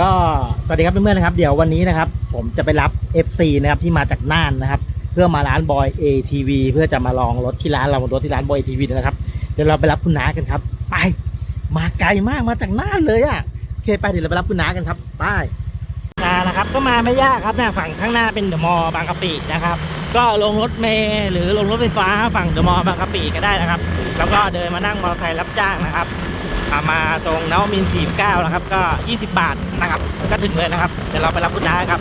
ก็สวัสดีครับเพื่อนๆนะครับ เดี๋ยววันนี้นะครับ ผมจะไปรับ FC นะครับที่มาจากน่านนะครับ เพื่อมาร้านบอย ATV เพื่อจะมาลองรถที่ร้านเรารถที่ร้านบอย ATV นะครับเดี๋ยวเราไปรับคุณน้ากันครับ ไป มาไกลมากมาจากน่านเลยอะ่ะโอเคไปเดี๋ยวเราไปรับคุณน้ากันครับไปนานะครับก็มาไม่ยากครับน้าฝั่งข้างหน้าเป็นเดอะมอลล์บางกะปินะครับ ก็ลงรถเมล์หรือลงรถไฟฟ้าฝั่งเดอะมอลล์บางกะปิก็ได้นะครับ แล้วก็เดินมานั่งมอเตอร์ไซค์รับจ้างนะครับ มาตรงนวมิน49นะครับก็ 20 บาทนะครับก็ถึงเลยนะครับเดี๋ยวเราไปรับคุณน้าครับ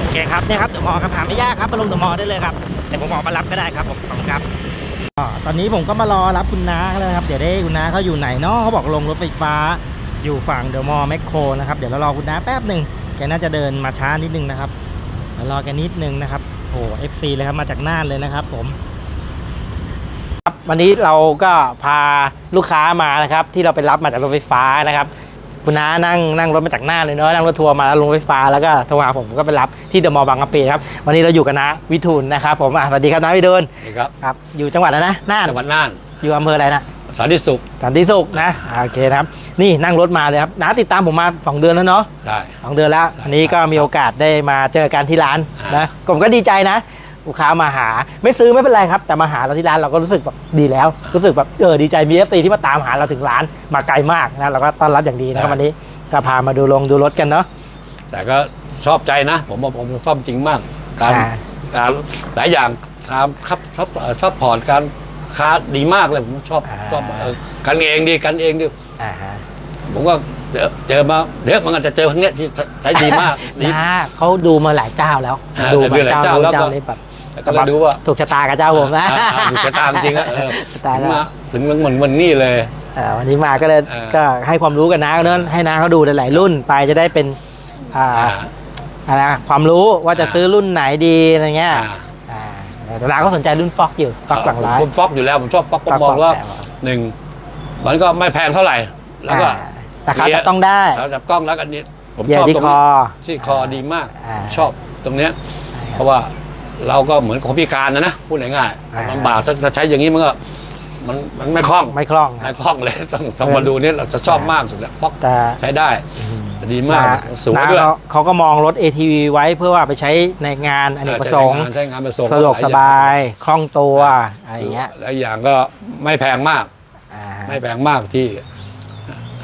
โอเคครับเนี่ยครับเดอะมอลครับหาไม่ยากครับมาลงเดอะมอลได้เลยครับเดี๋ยวผมออกมารับก็ได้ครับผมขอบคุณครับตอนนี้ผมก็มารอรับคุณน้าแล้วนะครับเดี๋ยวได้คุณน้าเขาอยู่ไหนเนาะเขาบอกลงรถไฟฟ้าอยู่ฝั่งเดอะมอลล์แมคโครนะครับเดี๋ยวเรารอคุณน้าแป๊บหนึ่งแกน่าจะเดินมาช้านิดนึงนะครับรอแกนิดนึงนะครับโอ้เอฟซีเลยครับมาจากน่านเลยนะครับผม วันนี้เราก็พาลูกค้ามานะครับที่เราไปรับมาจากรถไฟฟ้านะครับ คุณน้านั่งนั่งรถมาจากหน้านเลยเนาะนั่งรถทัวร์มาแล้วลงรถไฟฟ้าแล้วก็โทรหาผมก็ไปรับที่เดอะมอลล์บางกะปิครับวันนี้เราอยู่กับน้าวิทูลนะครับผมอะสวัสดีครับน้าวิทูลนี่ครับครับอยู่จังหวัดอะไรนะน่านจังหวัดน่านอยู่อำเภออะไรนะสันติสุขสันติสุขนะอ่าโอเคนะครับ นี่นั่งรถมาเลยครับน้าติดตามผมมาสองเดือนแล้วเนาะได้ สองเดือนแล้ว ใช่อันนี้ก็มีโอกาสได้มาเจอกันที่ร้านอ่าน นะผมก็ดีใจนะ ลูกค้ามาหาไม่ซื้อไม่เป็นไรครับ แต่มาหาเราที่ร้านเราก็รู้สึกแบบดีแล้ว รู้สึกแบบเออดีใจมีเอฟซีที่มาตามหาเราถึงร้านมาไกลมากนะเราก็ต้อนรับอย่างดีนะครับวันนี้ก็พามาดูลงดูรถกันเนาะแต่ก็ชอบใจนะ ผมว่าผมชอบจริงมากการอ่าการหลายอย่างการครับซับซัพพอร์ตการค้าดีมากเลยผมชอบชอบเออกันเองดีกันเองดีอ่าฮะผมก็เดี๋ยวเจอมาเดี๋ยวมันอาจจะเจอครั้งเนี้ยที่ใช้ดีมากดีนะเขาดูมาหลายเจ้าแล้วอ่าดูมาดูหลายเจ้าเจ้านู้นแล้วก็เจ้านี้แบบ แล้วก็เลยดูว่าถูกชะตากับเจ้าผมนะอ่าอ่าถูกชะตาจริงๆอะเออตายถึแล้วงมาถึงเหมือนวันนี้เลยเอ่อวันนี้มาก็เลยเออก็ให้ความรู้กับน้าเนอะให้น้าเขาดูหลายๆรุ่นไปจะได้เป็นอ่าอ่าอะไรนะความรู้ว่าจะอ่าซื้อรุ่นไหนดีอะไรเงี้ยอ่าอ่าแต่น้าก็สนใจรุ่นฟ็อกอยู่ฟ็อกหลังร้านผมฟอกอยู่แล้วผมชอบฟอกผมฟ็อกมองว่าแปดหนึ่งมันก็ไม่แพงเท่าไหร่ แล้วก็อ่าแต่เขาจะต้องได้เราจับกล้องแล้วกันนี้ผมเหยีชยอบที่ตรงคนี้อที่คอดีมากอ่าชอบตรงเนี้ยเพราะว่า เราก็เหมือนคนพิการนะนะพูดง่ายอ่า ๆลำบากถ้าถ้าใช้อย่างนี้มันก็มันมันไม่คล่องไม่คล่องไม่คล่องเลยต้องต้องมาดูเนี่ยเราจะชอบมากสุดแล้วฟอกแต่ ใช้ได้ดีมากน้าสวย น้าด้วยเขาเขาก็มองรถ ATV ไว้เพื่อว่าไปใช้ในงานอเนกประสงค์เออใช้งานใช้งานประสงค์สะดวกหลสอย่งบาย คล่องตัว อะไรอย่างเงี้ยหลายอย่างก็ไม่แพงมาก อ่า ไม่แพงมากที่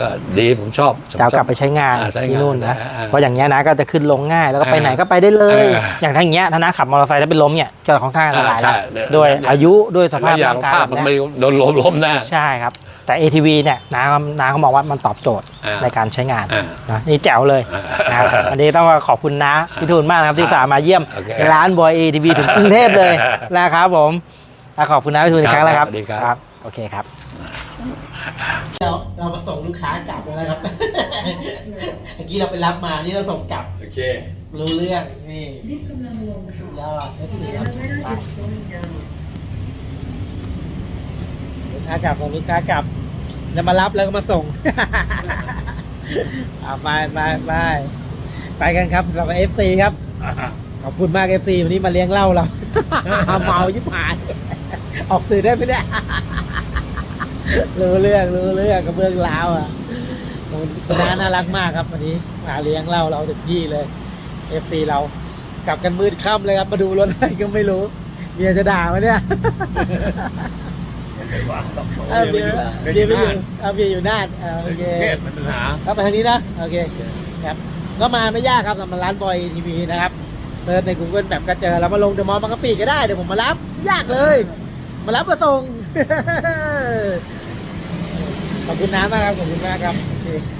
ก็ดีผมชอบผมจะเอาชอบกลับไปใช้งานอ่าใช้งานที่นู่นนะอ่าเพราะอย่างเงี้ยนะก็จะขึ้นลงง่ายแล้วก็ไปอ่าไหนก็ไปได้เลยอ่าอย่างทางเงี้ยถ้านะขับมอเตอร์ไซค์ถ้าเป็นล้มเนี่ยก็ค่อนข้างอันตรายอ่าใช่แล้วเดี๋ยวด้วยเดี๋ยวอายุด้วยสภาพหลายอย่างร่างกายภาพแบบมันเนี้ยไม่โดนล้มล้มแน่ใช่ครับแต่ ATV เนี่ยน้าเขาน้าเขามองว่ามันตอบโจทย์อ่าในการใช้งานอ่านะนี่แจ๋วเลยอ่านะครับอันนี้ต้องขอบคุณนะพี่ทูลมากนะครับที่อุตสาห์มาเยี่ยมโอเคร้านบอย ATV ถึงกรุงเทพเลยนะครับผมอะขอบคุณนะพี่ทูลอีกครั้งแล้วครับสวัสดีครับโอเคครับ เราเรามาส่งลูกค้ากลับแล้วนะครับ เมื่อกี้เราไปรับมา นี่เราส่งกลับ โอเค รู้เรื่อง นี่รีบกำลังลงสุค่ะดยอดไม่ถึงยังไม่ได้หยุดตรงยังลูกค้ากลับส่งลูกค้ากลับแล้วมารับแล้วก็มาส่งอ่าไปไปไปไปกันครับเราเอฟซีครับ ขอบคุณมากเอฟซีวันนี้มาเลี้ยงเหล้าเราเมายิบหายออกสื่อได้ไหมเนี่ย รู้เรื่องรู้เรื่องกับเบื้องลาวอะคุณน้าน่ารักมากครับวันนี้มาเลี้ยงเหล้าเราถึงที่เลยเอฟซีเรากลับกันมืดค่ำเลยครับมาดูรถอะไรก็ไม่รู้เมียจะด่าไหมเนี่ยเอาเบียร์เบียร์ไปอยู่เอาเบียร์อยู่น่านอ่าโอเคเทพมันปัญหาครับไปทางนี้นะโอเคครับก็มาไม่ยากครับสำหรับร้านบอยทีวีนะครับเซิร์ชใน Google แบบก็เจอแล้วมาลงเดอะมอลล์บางกะปิก็ได้เดี๋ยวผมมารับ ยากเลย มารับมาส่ง ขอบคุณน้ำมากครับ ขอบคุณมากครับ